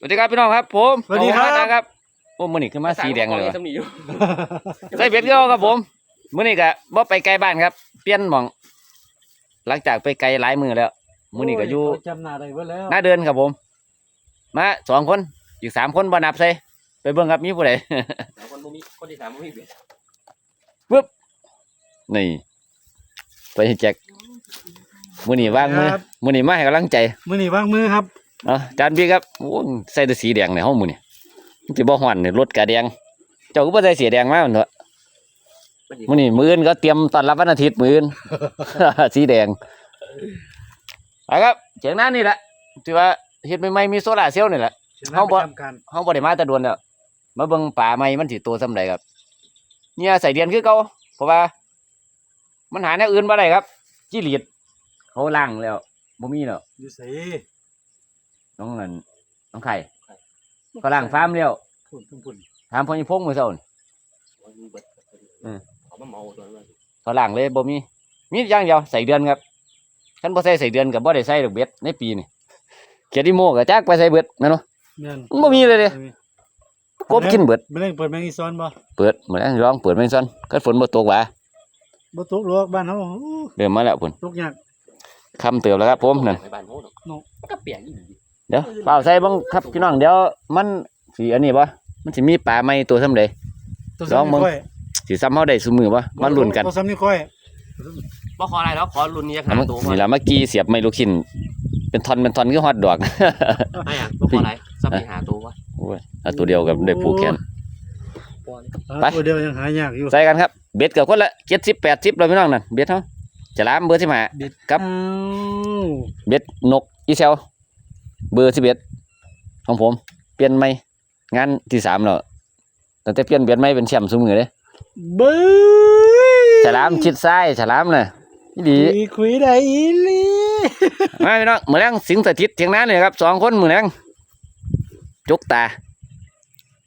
สวัสดีครับพี่น้องครับ ผมสวัสดีครับ ผมนะครับโอ้มือนี่ขึ้นมาสีแดงเลยสวะสำนีอยู่ใส่เบ็ดก็ครับผมมือนี่ก็บ่ไปไกลบ้านครับ เปลี่ยนหมอง หลังจากไปไกลหลายมือแล้วมือนี่ก็อยู่โจำหน้าได้เบิดแล้วหน้าเดินครับผม มาสองคนอีกสามคนบ่นับใส่ไปเบิ่งครับมีผู้ใดคนบ่มีคนที่สามบ่มีเบียดนี่ไปให้แจ็คมือนี่วางมือมือนี่มาให้กำลังใจ มือนี่วางมือครับ เอาจานพี่ครับโอ้ยใส่แต่สีแดงในห้องมือนี่มันสิบ่ฮ้อนนี่รถกระแดง เจ้าก็บ่ใส่สีแดงมามันเถอะมื้อนี้มื้ออื่นก็เตรียมต้อนรับวันอาทิตย์มื้ออื่น สีแดงเอาครับเจียงนั้นนี่แหละที่ว่าเฮ็ดใหม่ๆมีโซล่าร์เซลล์นี่แหละเอาบ่ประจำการเฮาบ่ได้มาแต่โดนแล้วมาเบิ่งป่าใหม่มันสิโตส่ำใดครับ เนี่ยใส่เดือนคือเก่าเพราะว่า มันหาแนวอื่นบ่ได้ครับ จิลีดเขาล้างแล้วบ่มีแล้วอยู่ใส่ น้องนั่นน้องไข่ก็ล้างฟาร์มแล้วพุ่นพุ่นพุ่นถามพ่อนี่พงมื้อเช้านี่อืมเขามาเมาตัวนั้นเขาล้างเลยบ่มีมีอย่างเดียวใส่เดือนครับคันบ่ใส่ใส่เดือนก็บ่ได้ใส่ดอกเบ็ดในปีนี่เกียรติโมก็จักไปใส่เบิดแม่นบ่เงินมันบ่มีเลยเด้กบกินเบิดไม่ได้เปิดแมงอีซอนบ่เปิดเหมือนร้องเปิดแม่นซั่นคันฝนบ่ตกหว่าบ่ตกหรอกบ้านเฮาอู้เริ่มมาแล้วพุ่นตกยากคำเติบแล้วครับผมนั่นในบ้านโน้นโน่มันก็เปลี่ยนอีก เดี๋ยวเปล่าใส่เบิ่งครับพี่น้องเดี๋ยวมันสิอันนี้บ่มันสิมีปลาใหม่ตัวซำใดตัวลองมึงซ้ำนี่ค่อยสิซ้ำเฮาได้ซุมื้อบ่มาลุ้นกันตัวซ้ำนี่ค่อยบ่ขออะไรแล้วขอรุ่นนี้อยากอัหานนั้นตัวนี่ล่ะเมื่อกี้เสียบไม้ลูกชิ้นเป็นท่อนเป็นท่อนคือฮอตดอกไอ้อะบ่ขออะไรซับไปหาตัววะโอ้ยเอาตัวเดียวกับได้ผูกแขนปอนี่อ่าไปตัวเดียวยังหายากอยู่ใส่กันครับเบ็ดกับคนละเจ็ดสิบแปดสิบเลยพี่น้องนั่นเบ็ดเฮาจะล้ามเบอร์สิบห้าเบ็ดครับอ้าวเบ็ดนกอีเซล เบอร์สิบเอ็ดของผม เปลี่ยนไหมงานที่สามแล้วตั้งแต่เปลี่ยนเบ็ดไหมเป็นแชมป์สมือเลยเบ้ยฉลามชิดซ้ายฉลามน่ะนี่ดีคุยคุยได้อีหลีมาพี่น้องมือแรงสิงสถิตเทียงนั้นเลยครับสองคนมือแรงจุกตา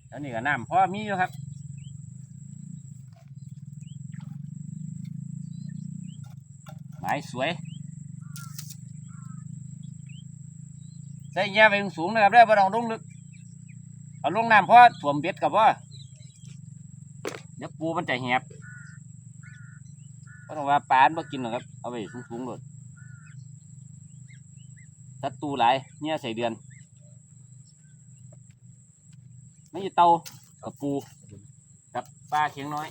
แล้วนี่ก็น้ำพอมีอยู่ครับหมายสวย ใส่แย่ไปสูงนะครับได้บ่ต้องลงลึกเอาลงน้ำเพราะถ่วมเบ็ดกับว่าเดี๋ยวปูมันจะแหบเพราะว่าปลามันบ่กินหรอกครับเอาไปสูงๆเลยศัตรูหลายเนี่ยใส่เดือนไม่ใช่เตากับปูกับปลาเคียงน้อย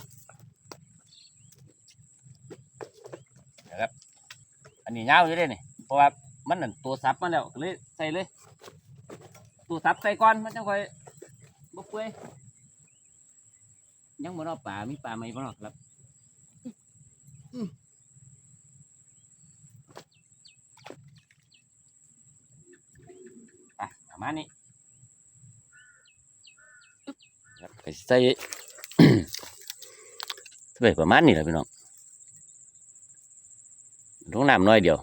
นะครับอันนี้ยาวอยู่เลยนี่เพราะว่า มันนั่นตัวซับมาแล้วก็เลยใส่เลย ตัวซับใส่ก่อนมันจะค่อยบกเปื่อยยังบ่เนอป่ามีป่าไหมบ่เนอครับอะประมาณนี้ครับก็สิใส่ใส่ประมาณนี้แหละพี่น้องลงน้ำน้อยเดียว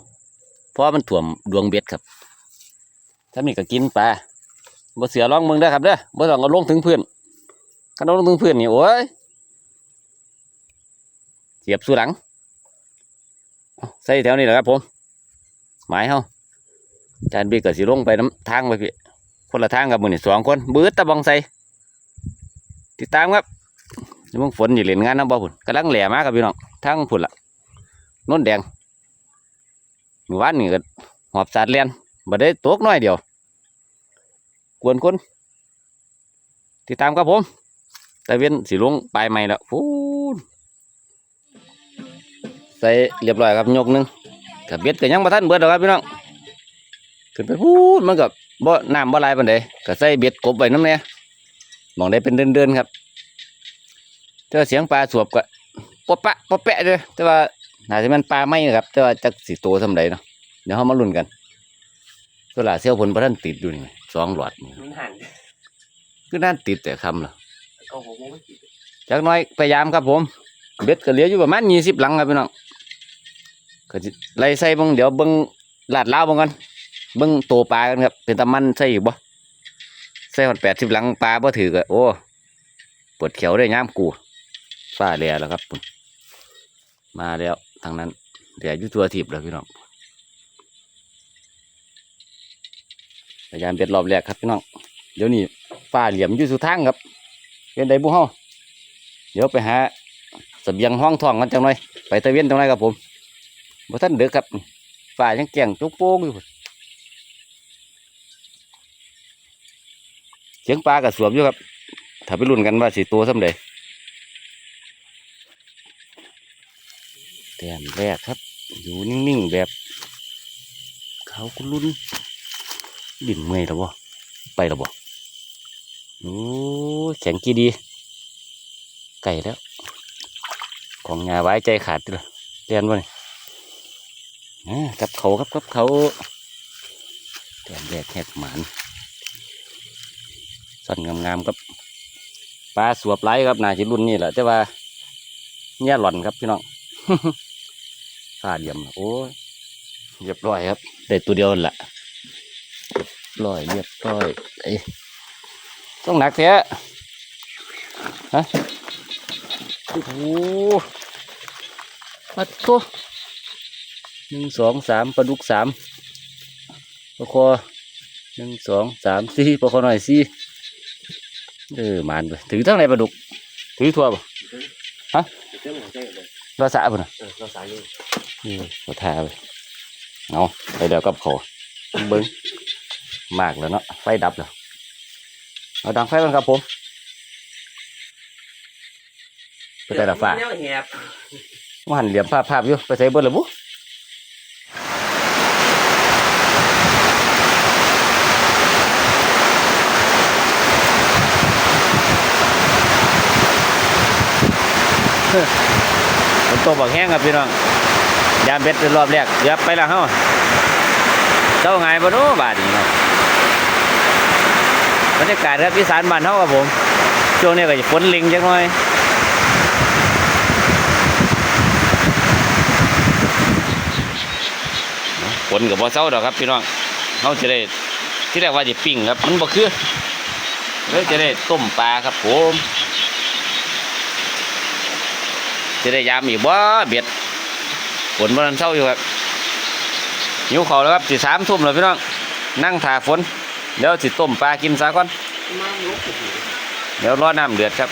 เพราะมันถ่วมดวงเบ็ดครับถ้ามีก็กินปลาบ่เสือร้องมึงได้ครับเด้อบ่ต้องเอาลงถึงพื้นคันเอาลงถึงพื้นนี่โอ้ยเสียบสู่หลังเอาใส่แถวนี้แหละครับผม หมายเฮาจานบีก็สิลงไปน้ำทางไปพี่คนละทางกับมือนี่สองคนบืดตะบองใส่ติดตามครับนี่มึงฝนอยู่เล่นงานน้ำบ่พุ่นกำลังแหล่มากครับพี่น้องทางพุ่นละน้นแดง มื่อวานนี่ก็หอบสาดเลียนบ่ได้ตกน้อยเดียว กวนคนติดตามครับผมแต่เว้นสิลงปลายใหม่แล้วฟูใส่เรียบร้อยครับยกหนึ่งกับเบ็ดก็ยังบ่ทันเบิดหรอกครับพี่น้องขึ้นไปพูนมันก็บ่น้ำบ่ลายปานใดก็ใส่เบ็ดกบไว้น้ำเนี่ยมองได้เป็นเดือนๆครับแต่ว่าเสียงปลาสวบก็ปะปะปะแปะเลยแต่ว่า น่าจะมันปลาไหมครับ แต่ว่าจักสิโตสำใดเนาะเดี๋ยวเรามาลุ้นกันโซลาร์เซลล์ผลประทันติดอยู่นี่สองหลอดนี่มันหันคือนั่นติดแต่คำล่ะก็หัวโมไม่ติดจักหน้อยพยายามครับผมเบ็ดก็เหลืออยู่ประมาณยี่สิบหลังครับพี่น้องก็สิไล่ใส่เบังเดี๋ยวเบังลาดเล้าวเบังกันเบังโตปลากันครับ เป็นตะมันใส่อยู่บ่ใส่หอดแปดสิบหลังปลาบ่ถือก็โอ้ปวดเขียวได้ย่ามกูฟ้าแลแล้วครับผมมาแล้ว ทางนั้นเดี๋ยวอยู่ตัวทีบแล้วพี่น้องพยายามเบ็ดรอบแรกครับพี่น้องเดี๋ยวนี้ฟ้าเหลี่ยมอยู่สุดทางครับเป็นไดบุเฮาเดี๋ยวไปหาเสบียงห้องทองกันจังหน่อยไปตะเวนจังหนครับผมบ่ทันเดือครับฟ้ายังแก่งจุกโป้งอยู่เสียงปลากับสวมอยู่ครับ ถ้าไปลุ้นกันว่าสิตัวสำเร็จ แต้มแรกครับ อยู่นิ่งๆแบบเขาก็ลุ้นดิ่นเมื่อยแล้วบ่ไปแล้วบ่โอ้แข็งกี่ดี ไก่แล้ว ของงาไว้ใจขาดเลยเรียนบ่นี่อ่ากับเขาครับกับเขาแต้มแรกแหกหมานส่นงามๆครับปลาสวบไหลครับนาจิรุ่นนี่แหละแต่ว่าเนี่ยหล่อนครับพี่น้อง ฟาดเยี่ยมโอ้ยเรียบร้อยครับได้ตัวเดียวนั่นแหละเรียบร้อยเรียบร้อยไอ้ต้องหนักแท้ฮะโอ้โหปัดตัวหนึ่งสองสามปลาดุกสามปลาคอหนึ่งสองสามสี่ปลาคอหน่อยสี่เออมานไปถือทั้งไหนปลาดุกถือทั่วป่ะเจ้าหมูเจ้าเลยรอสะป่ะนะเออเราสายอยู่ อืมรอทาไปเอาไปเดี๋ยวกับเขาเบิ้งมากแล้วเนาะไฟดับแล้วเอาดังไฟกันครับผมไปแต่ละฟ้าแนวแหบว่าหันเหลี่ยมภาพภาพอยู่ไปใส่เบิ้ลหรือบุฝนตกบักแห้งครับพี่น้อง ยามเบ็ดรอบแรกเดี๋ยวไปและเฮาเจ้าไงบ่รู้บาดนี้เนาะบรรยากาศครับอีสานบ้านเฮาครับผม ช่วงนี้ก็จะฝนลิงจังหน่อยฝนกับบ่เศร้าดอกครับพี่น้องเขาจะได้ที่แรกว่าจะปิ้งครับ มันบ่คือเลยจะได้ต้มปลาครับผม จะได้ยามอีกบ่เบียด ฝนบ่ทันเศร้าอยู่ครับหิวข้าวแล้วครับสิสามทุ่มแล้วพี่น้องนั่งถ่าฝนเดี๋ยวสิต้มปลากินซะก่อนมาลุกเดี๋ยวรอน้ำเดือดครับ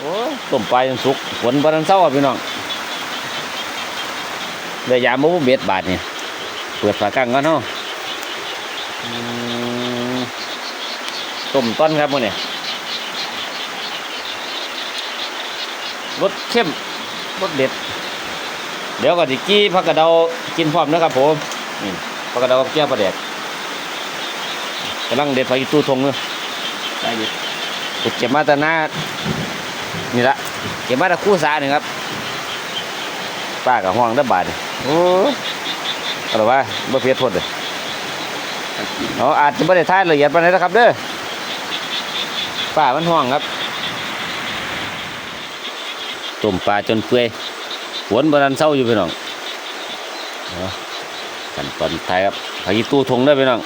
โอ้ยต้มปลาจนสุกฝนบ่ทันเศร้าครับพี่น้องเดี๋ยวยามบ่เบ็ดบาทนี่เปิดฝากังก่อนเนาะอืมต้มต้นครับมื้อนี้รสเข้มรสเด็ด เดี๋ยวก็สิกี้ผักกระเดากินพร้อมนะครับผมนี่ผักกระเดากับแก้วปลาแดกกำลังเด็ดผักอีตู้ทงเนาะได้อยู่เก็บมาแต่หน้า นี่ละเก็บมาแต่คู่สาหนึ่งครับป้ากับห้องได้บาทนี่โอ้อะไรวะบ่เพียรพดเลยเอาอาจจะไม่ได้ท่ายละเอียดปานใดนะครับเด้อป้ามันห้องครับต้มปลาจนเปื่อยฝนบรันเศร้าอยู่พี่น้องเอากันตอนท้ายครับพายีตู้ทงได้อพี่น้อง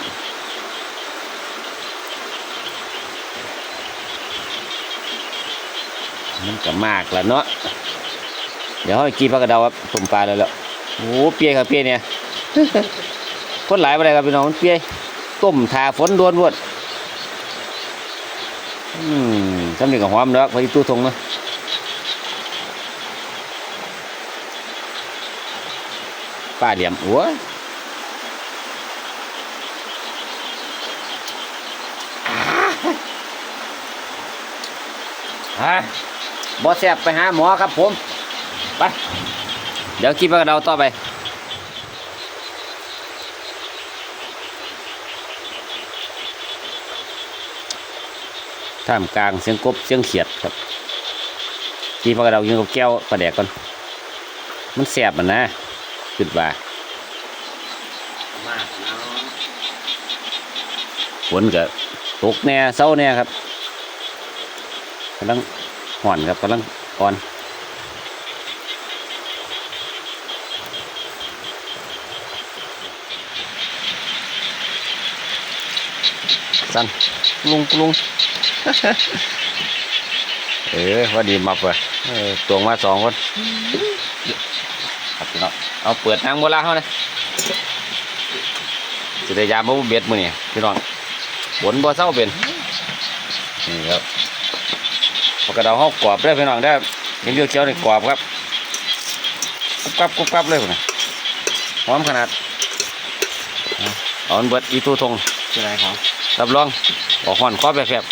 มัก็มากแล้วเนาะเดี๋ยวเขากีนปลากระเดาครับสมปลาแล้วแล้วโอ้เปียครับเปียเนี่ยคนหลายไปเลยครับพี่น้องเปียต้มทาฝนโดนวดอืมทำเรื่งกับหอมแล้วไปตู้ทงเนาะปลาเหลี่ยมโอ้ยฮะ บอแซบไปหาหมอครับผม ไป เดี๋ยวคิดว่าเราต่อไปท่ามกลางเสียงกบเสียงเขียดครับกีพากระเรายิงกับแก้วปลาแดกก่อน มันแสบมันนะคิดว่ามากเนาะฝนก็ตกแน่เศร้าแน่ครับกำลัง ห่อนครับกำลังอ่อนสั่นลุงลุงเออว่าดีมับว่ะเออตวงมาสองคนครับพี่น้องเอาเปิดทางโบราณเขาเลยสิได้ยามบ่เบ็ดมื้อนี่พี่น้องฝนบ่เศร้าเป็นนี่ครับ พอกระเดาเฮากรอบเด้อพี่น้องได้อเห็นเรียวเขียวนี่กรอบครับกรุบกรับกรุบกรับเลยพุ่นน่ะหอมขนาดเอาเอาอันเบิดอีตูทงคืออะไรครับรับรองออกห่อนครอบแบบแบบ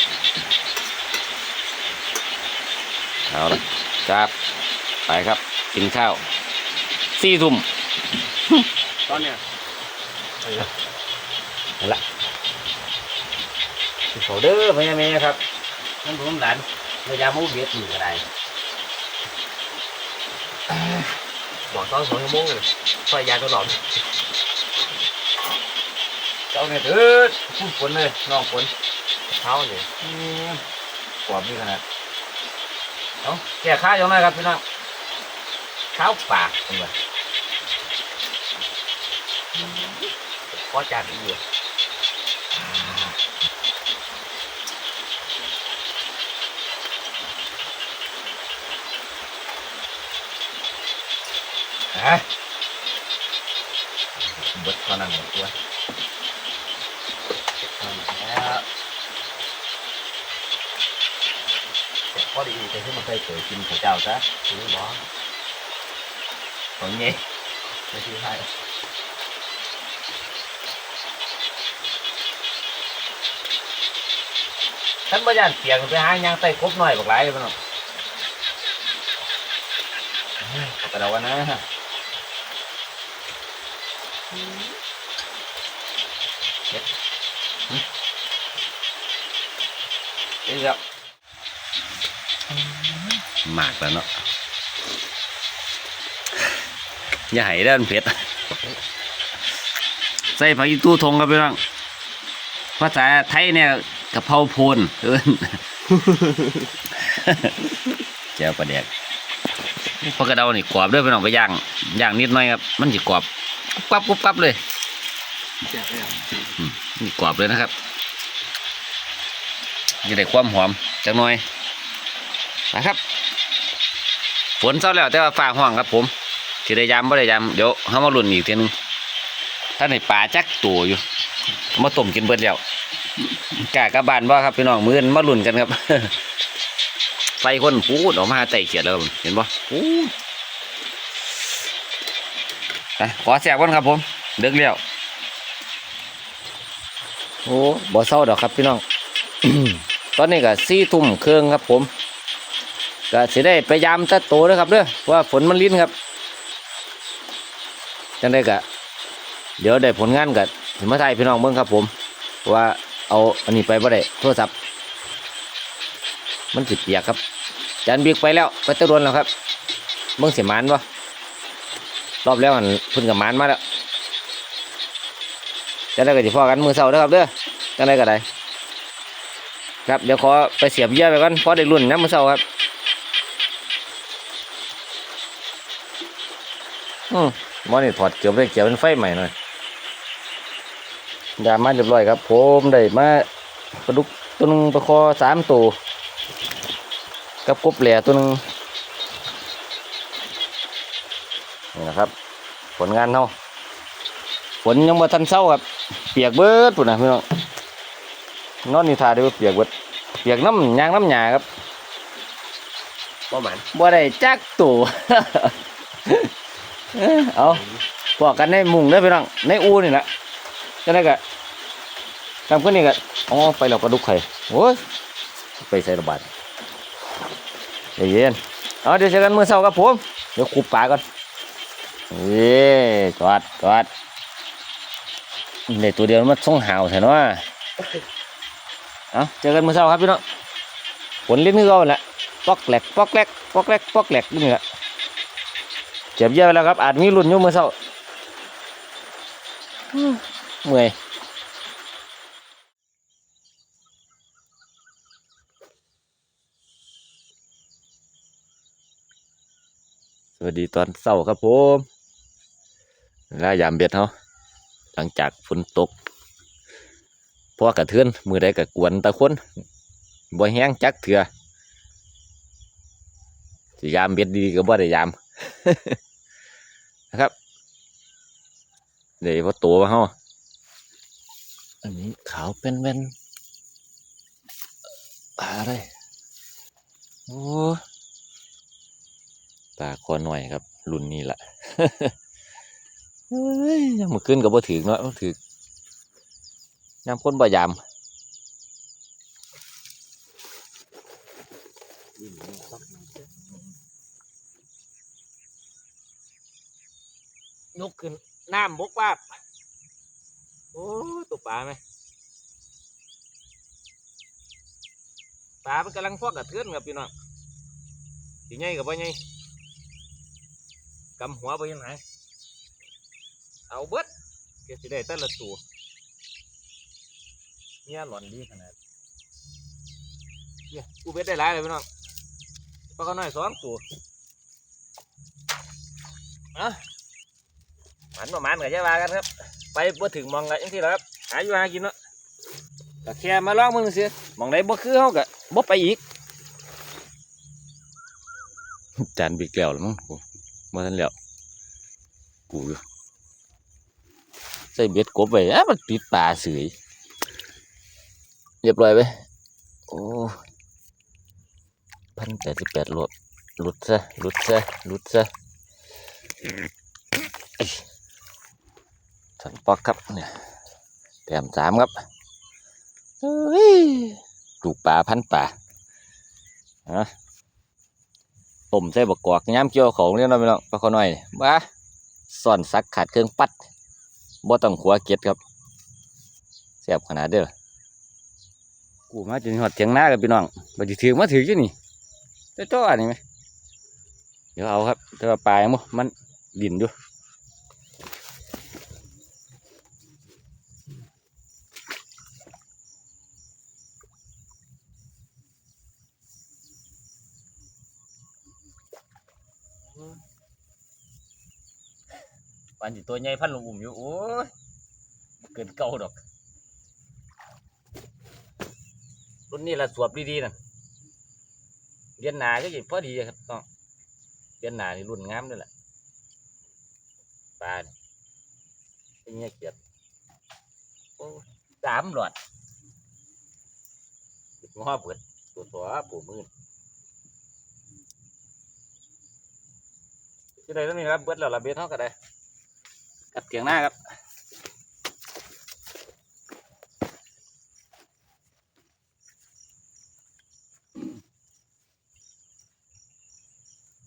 เอาละจับไปครับกินข้าวสี่ทุ่มตอนเนี้ยนั่นละกินข้าวเด้อพ่อแม่ครับนั่นผมหลาน พยายามมุ่งเบียดอยู่ก็ได้บอกตอนสองชั่วโมงเลยไฟยาก็หลอนเจ้าเนี่ยเถิดพูดฝนเลยน้องฝนเท้าเนี่ยกรอบนี่ขนาดเอาแก่ข้าวยังไงครับพี่น้องข้าวปากเป็นไงก็จัดอีกอยู่ ฮะเบิดเท่านั้นหมดตัวแล้วพอดีแต่ที่มันเคยเกิดกินข้าวเจ้าซะถึงบอกของเงี้ยไม่ใช่ใช่ท่านบ่ยานเสียงไปหาหยังใต้กบหน่อยบักหลายเลยพี่น้องเฮ้ยเอาไปแล้วกันนะ เฮ็ดเยวครับมากแล้วเนาะอย่าให้ด้านเผ็ดใส่ผักอีตู้ทงครับพี่น้องภาษาไทยเนี่ยกะเพราโพนเอิ้นแจ้วปลาแดกพอกระเดานี่กรอบด้วยพี่น้องไปย่างย่างนิดหน่อยครับ มันจะกรอบ กรุบกรับกรุบกรับเลยแซ่บเลยอืมนี่กรอบเลยนะครับจะได้ความหอมจักหน่อยนะครับ ฝนเศร้าแล้วแต่ว่าฟ้าห้องครับผมสิได้ยามบ่ได้ยามเดี๋ยวเฮามาลุ้นอีกเทีนึงถ้าในป่าจักตัวอยู่เอามาต้มกินเบิดแล้วกล้ากลับบ้านบ่ครับพี่น้องมื้อนี้มาลุ้นกันครับไฟคนพูดออกมาไต่เขียดแล้วครับเห็นบ่พูด ไปขอแสบก่อนครับผมเดึกแล้วโอ้บ่เศร้าดอกครับพี่น้อง ตอนนี้ก็สี่ทุ่มเครื่องครับผมก็สิได้ไปยามตะโตเด้อครับเด้อว่าฝนมันลิ้นครับจังได้ก็เดี๋ยวได้ผลงานก็สิมาถ่ายพี่น้องเบิ่งครับผม ว่าเอาอันนี้ไปบ่ได้โทรศัพท์มันสิเปียกครับ จานบิ๊กไปแล้วไปตะรวนแล้วครับเบิ่งสิหมานบ่ รอบแล้วอันพิ่นกับมานมาแล้วจังได้ก็สิพอกันมือเช้าเด้อครับเด้อจังได้ก็ได้ครับเดี๋ยวขอไปเสียบเยื่อไปก่อนเพราะได้รุ่นนะมือเช้าครับอืมมอนี่ถอดเกี่ยวไปเกี่ยวเป็นไฟใหม่หน่อยยามาเรียบร้อยครับผมได้มาปลาดุกตัวนึงปลาคอสามตัวกับกบแหล่ตัวนึง นี่นะครับ ผลงานเนาฝนยังมาทันเศร้าครับ เปียกเบิดปุ่นนะพี่น้องนอนนี่ทาได้ว่าเปียกเบิดเปียกน้ำยางน้ำหยาครับบ่หมันบ่ได้จักตัวเอ้อเอาพวกกันในมุงเด้อพี่น้องในอูนี่แหละจะได้กะทำขึ้นนี่กะอ๋อไปแล้วปลาดุกไข่โอ้ยไปใส่ระบาดใจเย็นเอาเดี๋ยวเจอกันมื้อเช้าครับผม เดี๋ยวขุบปลาก่อน เย้กอดกอดนี่ตัวเดียวมันส่งหาวแท้เนาะเอาเจอกันเมื้อเช้าครับพี่น้องผลลิ้นคือเก่าแหละปอกแหลกปอกแหลกปอกแหลกปอกแหลกนี่แหละเจ็บเยอะไปแล้วครับอาจมีรุ่นอยู่เมื้อเช้าเมื่อยสวัสดีตอนเช้าครับผม เวลายามเบ็ดเฮาหลังจากฝนตกพราะว่ากระเทือนมือใดกระกวนตะคนบ่แห้งจักเถื่อสิยามเบ็ดดีก็บ่ได้ยามนะครับเดี๋ยวพอตัวมาเฮาอันนี้ขาวเป็นเวนปลาอะไรโอ้ปลาคอหน่อยครับ รุ่นนี้แหละ เฮ้ยยังมาขึ้นกับบ่ถือเนาะบ่ถือยามคนบ่ยามยกขึ้นน้ำบกว่าโอ้ตัวปลาไหมปลามันกำลังฟอกกระเทือนครับพี่น้องสิใหญ่กับบ่ใหญ่กำหัวไปยังไง เอาเบิดเกสิได้แต่ละตัวเนี่ยหล่อนดีขนาดเนี่ยกูเบ็ดได้หลายเลยพี่น้องปลาก็น้อยสองตัวอะหมันประมาณกับยาบากันครับ ไปบ่ถึงมองกันยังที่แล้วครับหาอยู่หากินเนาะก็แค่มาลองมึงเสียมองไหนบ่คือเฮาก็บ่ไปอีก จานบิกแล้วแล้วมั้งมาทันแล้วกูอยู่ ใส่เบ็ดกบไปอะมันปิดปาเสยเรียบร้อยไปโอ้พันแปดสิบแปดโลหลุดซะหลุดซะหลุดซะเอ้ยสันปอกครับเนี่ยแต้มสามครับถูกปลาพันป่าฮะต้มใส่บกกอกย้ำเกี่ยวของเรียกน้อยไปน้องปลาขอน้อยบ้าซ่อนซักขาดเครื่องปัด บ่ต้องขัวเก็ดครับแสบขนาดเด้อกูมาจนหอดเถียงหน้ากับพี่น้องบ่สิถือมาถืออยู่นี่จ้าจ้อนี่ไหมเดี๋ยวเอาครับแต่ว่าปลายมั้มันดินด้วย นสิตัวใหญ่พันลูกอุ่มอยู่โอ้ยเกินเก่าดอกรุ่นนี้ละสวบดีๆนะเรียนหนาก็ยิ่พอดีครับน้องเรียนหนานี่รุ่นงามด้วยแหละปลานี่เป็นเงี้ยเกียดโอ้สามหลอดติดง้อเปิดตัวตัวปูมือที่ใดต้องมีครับเบิดแล้วละเบ็ดเท่ากันได้ กับเถียงหน้าครับ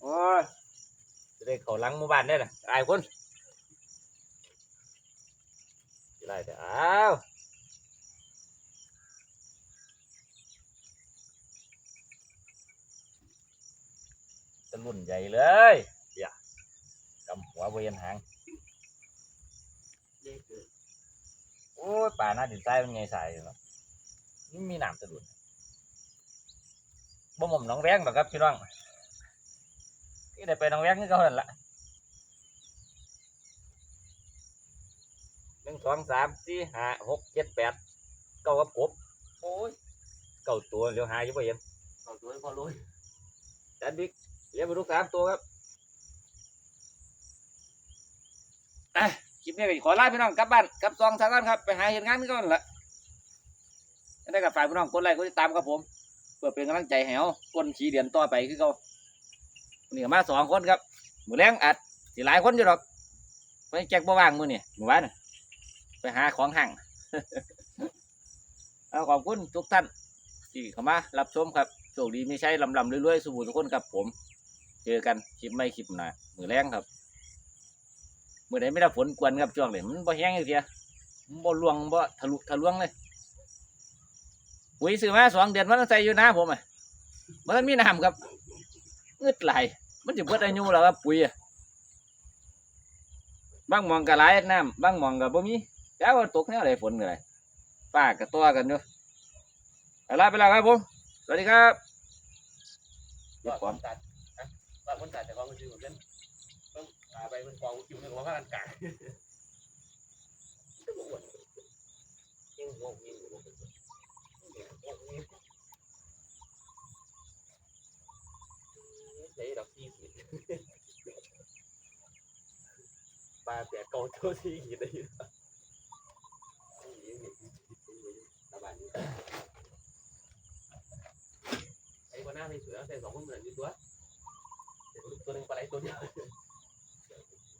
โอ้ยจะได้เขาหลังหมู่บ้านได้ล่ะอายคนไรแต่อ้าวจะรุ่นใหญ่เลยอย่ากำหัวเวียนหาง โอ้ยป่าหน้าดินใต้เป็นไงสายอยู่เนาะนี่มีหนามสะดุดบ่หม่อมหน้องแวงหรอกครับพี่น้องนี่ได้ไปหน้องแวงนี่ก็เห็นละหนึ่งสองสามสี่ห้าหกเจ็ดแปดเก้ากับกบโอ้ยเก้าตัวเดี๋ยวหาอยู่บ่เห็นเอาตัวให้พอลุยจานบิ๊กเลี้ยงไปลูกสามตัวครับอะ คลิปนี้ก็ขอลาพี่น้องกลับบ้านกลับซองซะก่อนครับไปหาเห็นงานก่อนละได้กับฝ่ายพี่น้องกดไลค์กดติดตามครับผมเพื่อเป็นกำลังใจให้เขาก้นขีเดียนต่อไปคือเขาวันนี้ก็มาสองคนครับมือแรงอัดสิหลายคนอยู่หรอกไปแจ็คบ่ว่างมือเนี่ยหมู่บ้านไปหาของห่างเอาขอบคุณทุกท่านที่เข้ามารับชมครับโชคดีไม่ใช่ลำลำๆรวยๆสุบุทุกคนครับผม เจอกันคลิปไม่คลิปหน้ามือแรงครับ มื่อไหนไม่ได้ฝนกวนครับช่วงนี้มันบ่แห้งเลยเสียมันบ่ลวงบ่ทะลุทะลวงเลยปุ๋ยซื้อมาสองเดือนมันต้องใส่อยู่นะผมอะมันมีน้ำครับเงืดไหลมันจะเบิดอายุแล้วครับปุ๋ยอะบางหมองก็หลายน้ำบางหมองก็บ่มีแต่ว่าตกแนวไหนฝนก็ได้ป้าก็ตัวกันอยู่เอาลาไปแล้วครับผมสวัสดีครับว่าคนตัดว่าคนตัดแต่ความมันคือเหมือนกัน ตาไปมันกองคิวนึงว่ากันกาก็บอกว่ายิงหัวยิงหัวใช้ดอกที่ขีดปลาแปดกองเท่าที่ขีดได้อยู่ระบาดนี้ไอ้คนหน้าไม่สวยใส่สองคนเหมือนอยู่ตัวตัวหนึ่งปลาไหลตัวเดียว